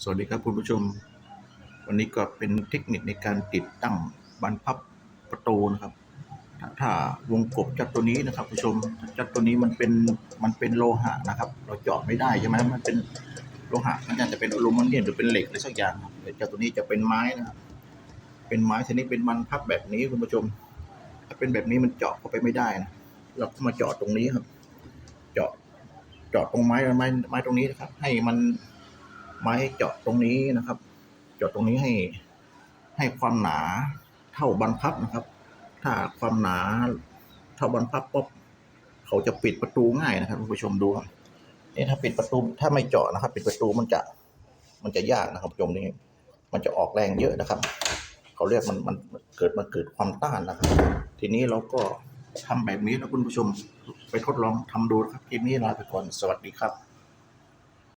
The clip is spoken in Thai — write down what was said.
สวัสดีครับคุณผู้ชม วันนี้ก็เป็นเทคนิคในการติดตั้งบานพับประตูนะครับ ถ้าวงกบจัดตัวนี้นะครับคุณผู้ชมจัดตัวนี้มันเป็นมันเป็นโลหะนะครับ เราเจาะไม่ได้ใช่ไหมมันเป็นโลหะมันอาจจะเป็นอลูมิเนียมหรือเป็นเหล็กอะไรสักอย่างแต่จัดตัวนี้จะเป็นไม้นะครับเป็นไม้ชนิดเป็นบานพับแบบนี้คุณผู้ชม ถ้าเป็นแบบนี้มันเจาะเข้าไปไม่ได้นะเราก็มาเจาะตรงนี้ครับ เจาะ จาะตรงไม้ไม้ไม้ตรงนี้นะครับ ให้มันไม้เจาะตรงนี้นะครับ เจาะตรงนี้ให้ให้ความหนาเท่าบรรพับนะครับ ถ้าความหนาเท่าบรรพับปุ๊บเขาจะปิดประตูง่ายนะครับคุณผู้ชมดูนี่ถ้าปิดประตูถ้าไม่เจาะนะครับ ปิดประตูมันจะมันจะยากนะครับผู้ชมนี่มันจะออกแรงเยอะนะครับ เขาเรียกมันมันเกิดมาเกิดความต้านนะครับ ทีนี้เราก็ ทำแบบนี้นะคุณผู้ชม ไปทดลองทำดูครับคลิปนี้ลาไปก่อนสวัสดีครับ